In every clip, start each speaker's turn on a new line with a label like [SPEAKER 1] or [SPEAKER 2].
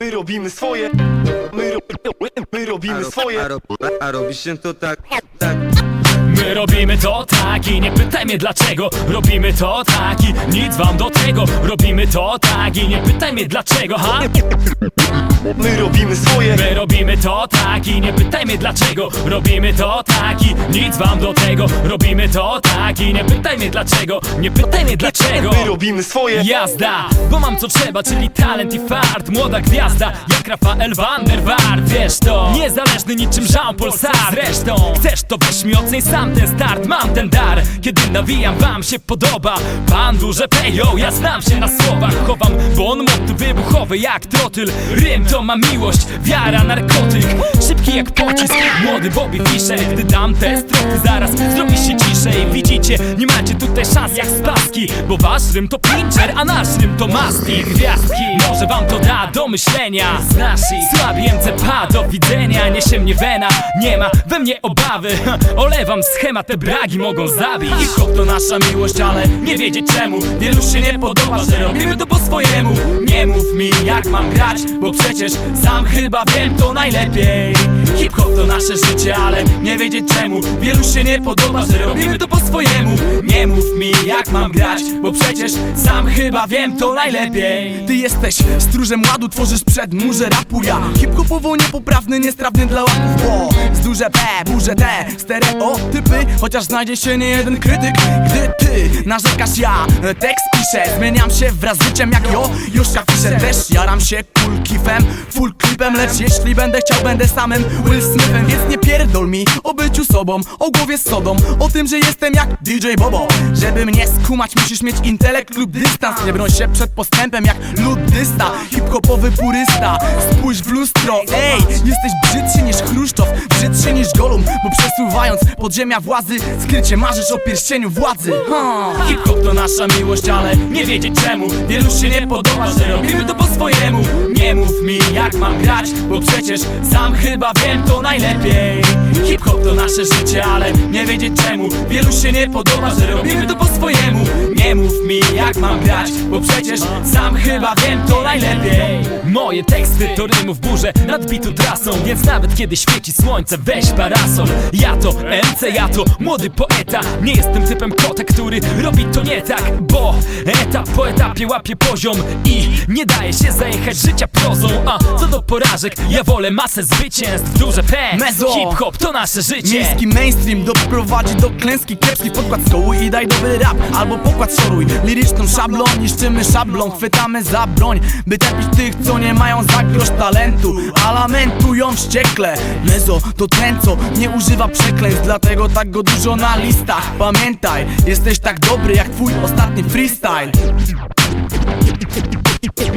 [SPEAKER 1] My robimy swoje. My, ro my robimy swoje.
[SPEAKER 2] A, ro a robi się to tak, tak.
[SPEAKER 3] My robimy to tak i nie pytaj mnie dlaczego. Robimy to tak i nic wam do tego. Robimy to tak i nie pytaj mnie dlaczego, ha?
[SPEAKER 1] My robimy swoje.
[SPEAKER 3] My robimy to tak i nie pytaj mnie dlaczego. Robimy to tak i nic wam do tego. Robimy to tak i nie pytaj mnie dlaczego. Nie pytaj mnie dlaczego.
[SPEAKER 1] My robimy swoje.
[SPEAKER 3] Jazda, bo mam co trzeba, czyli talent i fart. Młoda gwiazda, jak Rafael van der Vaart. Wiesz to, niezależny niczym Jean-Paul Sartre. Zresztą, chcesz to weź mi oceń sam ten start. Mam ten dar, kiedy nawijam wam się podoba. Pan duże pejo, ja znam się na słowach. Chowam bon mot wybuchowy jak trotyl. Rym to ma miłość, wiara, narkotyk. Szybki jak pocisk, młody Bobby Fischer Gdy dam te stroty, zaraz zrobi się ciszej. Widzicie, nie macie tutaj szans jak spaski Bo wasz rym to pincher, a nasz rym to mastik Gwiazdki, może wam to da do myślenia. Z naszych słabi MCP, do widzenia. Niesie mnie wena, nie ma we mnie obawy. Olewam schemat, te bragi mogą zabić. Hip-hop to nasza miłość, ale nie wiedzieć czemu. Wielu się nie podoba, że robimy to po swojemu. Nie mów mi jak mam grać, bo przecież sam chyba wiem to najlepiej. Hip-hop to nasze życie, ale nie wiedzieć czemu. Wielu się nie podoba, że robimy to po swojemu. Nie mów mi jak mam grać, bo przecież sam chyba wiem to najlepiej.
[SPEAKER 4] Ty jesteś stróżem ładu, tworzysz przed murze rapu ja. Hip-hopowo niepoprawny, niestrawny dla łaków Bo z duże P, burze T, stereotypy Chociaż znajdzie się nie jeden krytyk. Gdy ty narzekasz, ja tekst piszę Zmieniam się wraz z życiem jak jo, Joszka Fischer Też jaram się cool kifem, full klipem Lecz jeśli będę chciał, będę samym Will Smithem. Więc nie pierdol mi o byciu sobą, o głowie z sodą O tym, że jestem jak DJ Bobo. Żeby mnie skumać, musisz mieć intelekt lub dystans. Nie broń się przed postępem jak ludysta Hip-hopowy purysta. Spójrz w lustro, ej Jesteś brzydszy niż Chruszczow Brzydszy niż Golum Bo przesuwając podziemia władzy Skrycie marzysz o pierścieniu władzy. Ha.
[SPEAKER 3] Hip-hop to nasza miłość, ale nie wiedzieć czemu. Wielu się nie podoba, że robimy to po swojemu Nie mów mi jak mam grać, bo przecież sam chyba wiem to najlepiej. Hip-hop to nasze życie, ale nie wiedzieć czemu. Wielu się nie podoba, że robimy to po swojemu. Nie mów mi jak mam grać, bo przecież sam chyba wiem to najlepiej Moje teksty to rymów burze nad bitu trasą Więc nawet kiedy świeci słońce weź parasol. Ja to MC, ja to młody poeta. Nie jestem typem kota, który robi to nie tak Bo etap po etapie łapie poziom I nie daje się zajechać życia prozą. A co do porażek, ja wolę masę zwycięstw. Duże P, hip-hop to nasze życie.
[SPEAKER 4] Miejski mainstream doprowadzi do klęski kiepski Podkład stołu i daj dobry rap Albo pokład szoruj. Liryczną szablą niszczymy szablą Chwytamy za broń By tępić tych co nie mają za grosz talentu. A lamentują wściekle. Mezo to ten co nie używa przekleństw Dlatego tak go dużo na listach. Pamiętaj, jesteś tak dobry jak twój ostatni freestyle.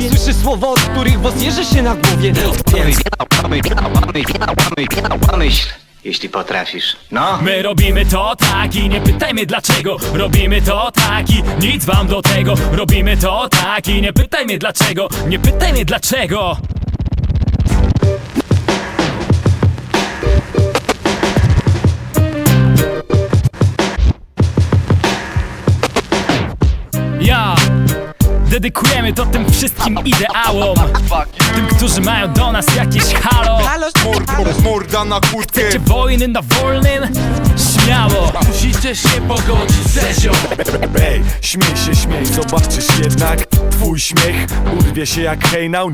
[SPEAKER 5] Słyszę słowa, od których włos jeży się na głowie.
[SPEAKER 6] Pomyśl, jeśli potrafisz. No.
[SPEAKER 3] My robimy to tak i nie pytajmy dlaczego Robimy to tak i nic wam do tego Robimy to tak i nie pytaj mnie dlaczego Nie pytaj mnie dlaczego Dedykujemy to tym wszystkim ideałom. Tym, którzy mają do nas jakieś halo.
[SPEAKER 1] Morda na kurtkę
[SPEAKER 3] Chcecie wojny na wolnym? Śmiało.
[SPEAKER 4] Musicie się pogodzić Zezio
[SPEAKER 1] Ej, śmiej się, śmiej, zobaczysz jednak Twój śmiech. Urwie się jak hejnał